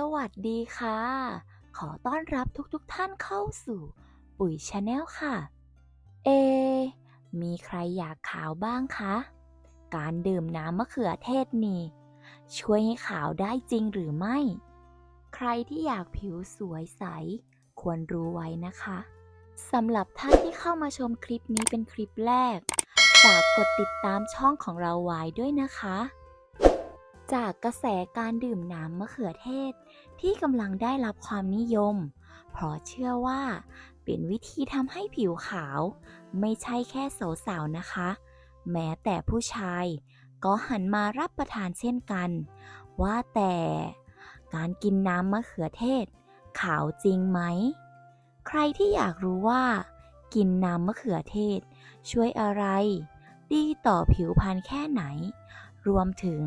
สวัสดีค่ะ ขอต้อนรับทุกๆทท่านเข้าสู่ ปุ๋ยชาแนลค่ะ เอ มีใครอยากขาวบ้างคะ การดื่มน้ำมะเขือเทศนี่ ช่วยให้ขาวได้จริงหรือไม่ ใครที่อยากผิวสวยใส ควรรู้ไว้นะคะสำหรับท่านที่เข้ามาชมคลิปนี้เป็นคลิปแรก ฝากกดติดตามช่องของเราไว้ด้วยนะคะ จากกระแสการดื่มน้ำมะเขือเทศ ที่กำลังได้รับความนิยม เพราะเชื่อว่า เป็นวิธีทำให้ผิวขาว ไม่ใช่แค่สาวๆนะคะ แม้แต่ผู้ชาย ก็หันมารับประทานเช่นกัน ว่าแต่การกินน้ำมะเขือเทศ ขาวจริงไหม ใครที่อยากรู้ว่า กินน้ำมะเขือเทศ ช่วยอะไร ดีต่อผิวพรรณแค่ไหน รวมถึง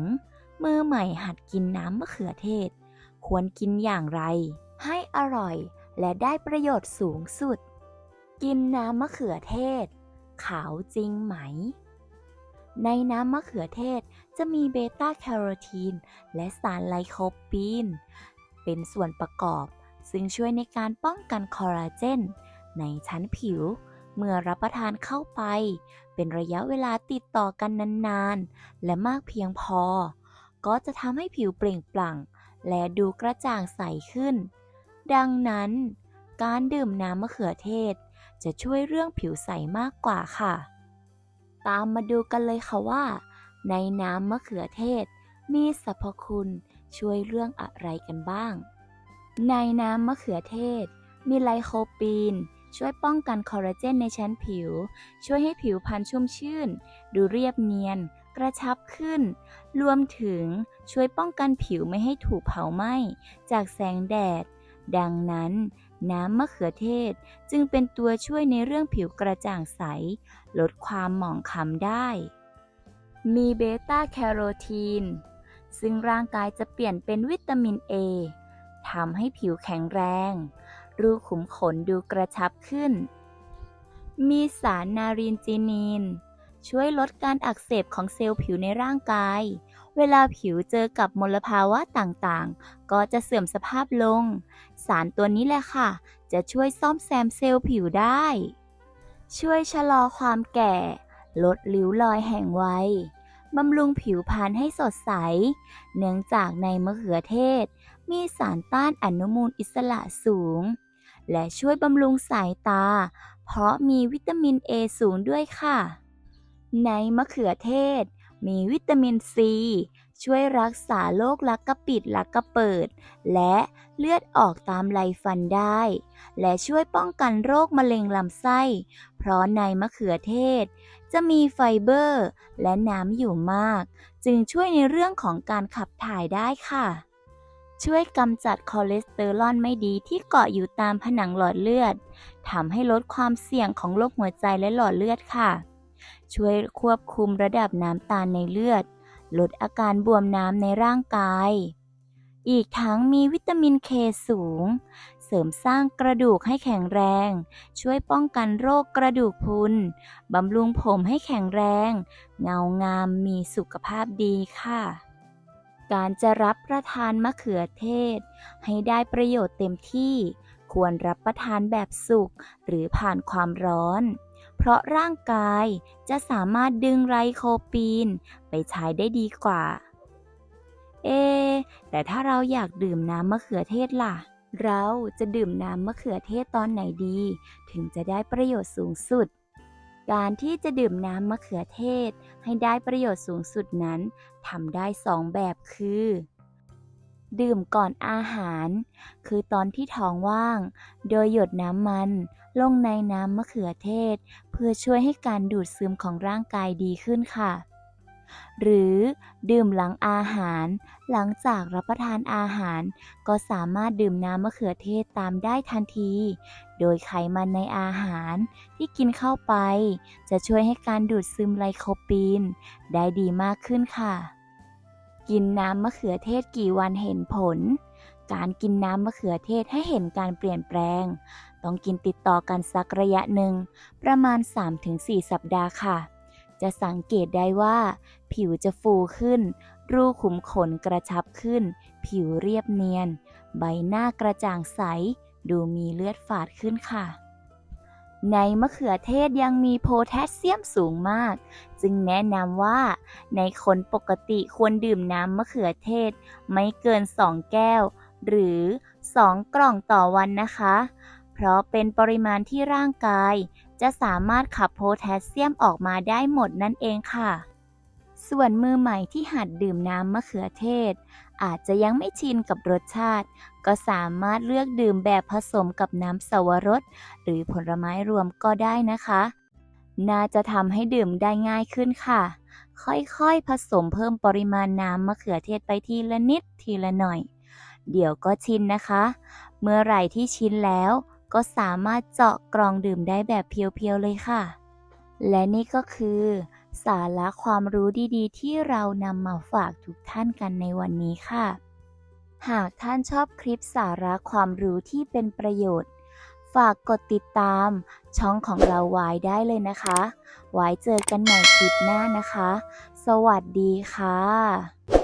มือใหม่หัดกินน้ำมะเขือเทศ ควรกินอย่างไร ให้อร่อยและได้ประโยชน์สูงสุด กินน้ำมะเขือเทศ ขาวจริงไหม ในน้ำมะเขือเทศจะมีเบต้าแคโรทีน และสารไลโคปีน เป็นส่วนประกอบ ซึ่งช่วยในการป้องกันคอลลาเจน ในชั้นผิวเมื่อรับประทานเข้าไป เป็นระยะเวลาติดต่อกันนานๆ และมากเพียงพอ ก็จะทำให้ผิวเปล่งปลั่ง และดูกระจ่างใสขึ้น ดังนั้น การดื่มน้ำมะเขือเทศ จะช่วยเรื่องผิวใสมากกว่าค่ะ ตามมาดูกันเลยค่ะว่า ในน้ำมะเขือเทศ มีสรรพคุณช่วยเรื่องอะไรกันบ้าง ในน้ำมะเขือเทศ มีไลโคปีน ช่วยป้องกันคอลลาเจนในชั้นผิว ช่วยให้ผิวพรรณชุ่มชื่น ดูเรียบเนียน กระชับขึ้น รวมถึงช่วยป้องกันผิวไม่ให้ถูกเผาไหม้จากแสงแดด ดังนั้นน้ำมะเขือเทศจึงเป็นตัวช่วยในเรื่องผิวกระจ่างใส ลดความหมองคล้ำได้ มีเบต้าแคโรทีน ซึ่งร่างกายจะเปลี่ยนเป็นวิตามิน A ทำให้ผิวแข็งแรง รูขุมขนดูกระชับขึ้น มีสารนารินจีนีน ช่วยลดการอักเสบของเซลล์ผิวในร่างกาย เวลาผิวเจอกับมลภาวะต่างๆ ก็จะเสื่อมสภาพลง สารตัวนี้แหละค่ะ จะช่วยซ่อมแซมเซลล์ผิวได้ ช่วยชะลอความแก่ ลดริ้วรอยแห่งวัยบำรุงผิวพรรณให้สดใส เนื่องจากในมะเขือเทศ มีสารต้านอนุมูลอิสระสูง และช่วยบำรุงสายตา เพราะมีวิตามิน A สูงด้วยค่ะ ในมะเขือเทศ มีวิตามินซี ช่วยรักษาโรคลักกระปิดลักกระเปิด และเลือดออกตามไรฟันได้ และช่วยป้องกันโรคมะเร็งลำไส้ เพราะในมะเขือเทศ จะมีไฟเบอร์ และน้ำอยู่มาก จึงช่วยในเรื่องของการขับถ่ายได้ค่ะช่วยกำจัดคอเลสเตอรอลไม่ดีที่เกาะอยู่ตามผนังหลอดเลือด ทำให้ลดความเสี่ยงของโรคหัวใจและหลอดเลือดค่ะ ช่วยควบคุมระดับน้ำตาลในเลือด ลดอาการบวมน้ำในร่างกาย อีกทั้งมีวิตามินเคสูง เสริมสร้างกระดูกให้แข็งแรง ช่วยป้องกันโรคกระดูกพรุนบำรุงผมให้แข็งแรง เงางามมีสุขภาพดีค่ะการจะรับประทานมะเขือเทศ ให้ได้ประโยชน์เต็มที่ ควรรับประทานแบบสุกหรือผ่านความร้อน เพราะร่างกายจะสามารถดึงไรโคปีน ไปใช้ได้ดีกว่า เอ แต่ถ้าเราอยากดื่มน้ำมะเขือเทศล่ะ เราจะดื่มน้ำมะเขือเทศตอนไหนดี ถึงจะได้ประโยชน์สูงสุด การที่จะดื่มน้ำมะเขือเทศให้ได้ประโยชน์สูงสุดนั้นทำได้สองแบบคือ ดื่มก่อนอาหาร คือตอนที่ท้องว่าง โดยหยดน้ำมัน ลงในน้ำมะเขือเทศ เพื่อช่วยให้การดูดซึมของร่างกายดีขึ้นค่ะ หรือดื่มหลังอาหาร หลังจากรับประทานอาหาร ก็สามารถดื่มน้ำมะเขือเทศตามได้ทันที โดยไขมันในอาหารที่กินเข้าไป จะช่วยให้การดูดซึมไลโคปีน ได้ดีมากขึ้นค่ะ กินน้ำมะเขือเทศกี่วันเห็นผล การกินน้ำมะเขือเทศให้เห็นการเปลี่ยนแปลง ต้องกินติดต่อกันสักระยะหนึ่ง ประมาณ 3-4 สัปดาห์ค่ะ จะสังเกตได้ว่า ผิวจะฟูขึ้น รูขุมขนกระชับขึ้น ผิวเรียบเนียน ใบหน้ากระจ่างใส ดูมีเลือดฝาดขึ้นค่ะ ในมะเขือเทศยังมีโพแทสเซียมสูงมาก จึงแนะนำว่า ในคนปกติควรดื่มน้ำมะเขือเทศ ไม่เกิน 2 แก้ว หรือ 2 กล่องต่อวันนะคะ เพราะเป็นปริมาณที่ร่างกาย จะสามารถขับโพแทสเซียมออกมาได้หมดนั่นเองค่ะ ส่วนมือใหม่ที่หัดดื่มน้ำมะเขือเทศ อาจจะยังไม่ชินกับรสชาติ ก็สามารถเลือกดื่มแบบผสมกับน้ำสวรส หรือผลไม้รวมก็ได้นะคะ น่าจะทำให้ดื่มได้ง่ายขึ้นค่ะ ค่อยๆผสมเพิ่มปริมาณน้ำมะเขือเทศไปทีละนิดทีละหน่อย เดี๋ยวก็ชินนะคะ เมื่อไหร่ที่ชินแล้ว ก็สามารถเจาะกรองดื่มได้แบบเพียวๆเลยค่ะ และนี่ก็คือ สาระความรู้ดีๆ ที่เรานำมาฝากทุกท่านกันในวันนี้ค่ะ หากท่านชอบคลิปสาระความรู้ที่เป็นประโยชน์ ฝากกดติดตามช่องของเราไว้ได้เลยนะคะ ไว้เจอกันใหม่คลิปหน้านะคะ สวัสดีค่ะ